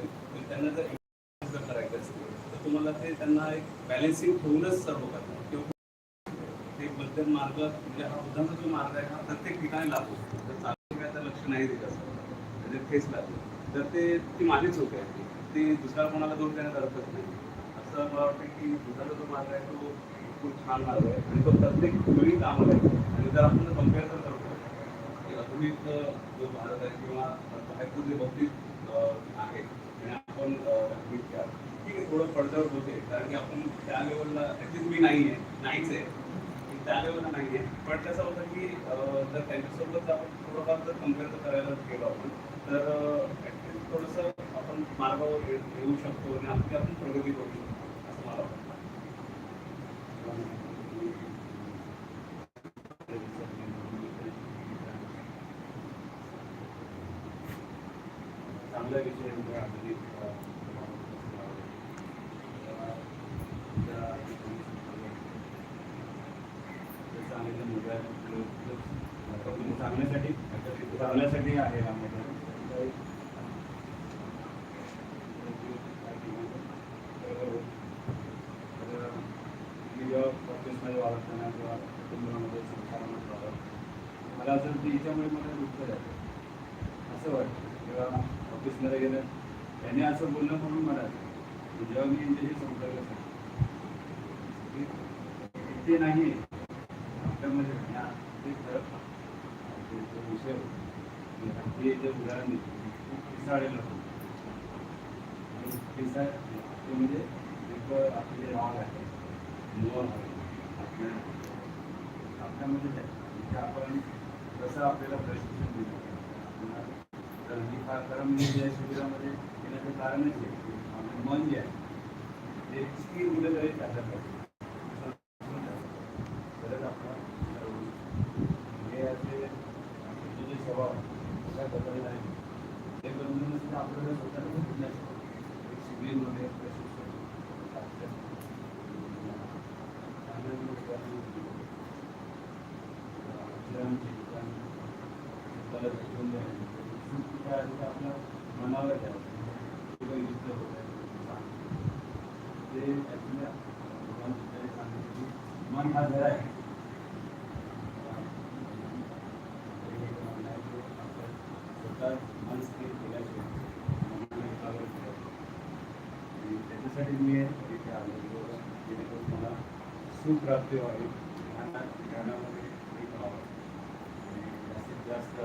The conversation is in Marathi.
असेल तर त्यांना जर जर करायचं असेल तर तुम्हाला ते त्यांना एक बॅलेन्सिंग ठेवूनच सर्व करणार किंवा ते मध्यम मार्ग म्हणजे हा बुद्धांचा जो मार्ग आहे हा प्रत्येक ठिकाणी लागू तर चालू काय तर लक्ष नाही देत असं. म्हणजे ठेच लागते. तर ते ती माझीच चूक आहे. ती. ती दुसऱ्या कोणाला दोष देण्यात अर्थच नाही. असं मला वाटतं की बुद्धाचा जो मार्ग आहे तो खूप छान मार्ग आहे. आणि तो प्रत्येक वेळी कामाला आहे. आणि जर आपण कंपेअर जर करतो आधुनिक जो भारत आहे किंवा बाहेरचं जे बाबतीत अं, आहे आणि आपण अं, इतक्या ठीक आहे होते. कारण की आपण त्या लेवलला ॲटलीस्ट मी नाही आहे नाहीच आहे. मी त्या लेवलला नाही आहे पण कसं होतं की जर त्यांच्यासोबत आपण थोडंफार जर कंपेअर करायला गेलो आपण तर ॲटलीस्ट थोडंसं आपण मार्गावर येऊ शकतो आणि आपली आपण प्रगती करू शकतो असं मला वाटतं. चांगला विषय म्हणजे आधुनिक सांगण्यासाठी चांगल्यासाठी आहे हा मोबाईल तर मी जेव्हा ऑफिसमध्ये वावरताना किंवा कुटुंबामध्ये संसारामध्ये वावरतो मला असं वाटतं हिच्यामुळे मला दुःख जातं असं वाटतं. जेव्हा ऑफिसमध्ये गेलं त्यांनी असं बोललं म्हणून मला जेव्हा मी यांच्याशी संपर्क साधला, की नाही. आपल्यामध्ये ते खरं. जो विषय होता ते जे उदाहरण खूप पिसाळलेलं होतं पिसाळ ते म्हणजे एक आपले जे राग आहे मोह आहे आपल्या आपल्यामध्ये आहे. म्हणजे आपण कसं आपल्याला प्रशिक्षण दिलं आपल्याला तर ही फार कारण म्हणजे या शिबिरामध्ये येण्याचं कारणच आहे आपलं मन जे आहे ते स्थिर उलट आहे पाहिजे तरच आपला हे असे आपले जे स्वभाव कशा बदलले आहे ते बदलून सुद्धा आपल्याला स्वतःला बदलण्याचं एक शिबिरमध्ये प्रशिक्षण लागतं. चांगल्या लोकांनी अक्षरांची ठिकाण स्वतःला भेटून द्यावी सुख काय आहे ते आपल्या मनावर घ्यावं ते काही युद्ध होत आहे ते ॲक्च्युली भगवान बुद्धाने सांगितलं की मन हा घर आहे हे एक मन आहे ते आपण मन स्थिर केल्याशिवाय आणि त्याच्यासाठी मी इथे आलो जेणेकरून मला सुप्राप्ती व्हावी. ध्यानात ध्यानामध्ये जास्तीत जास्त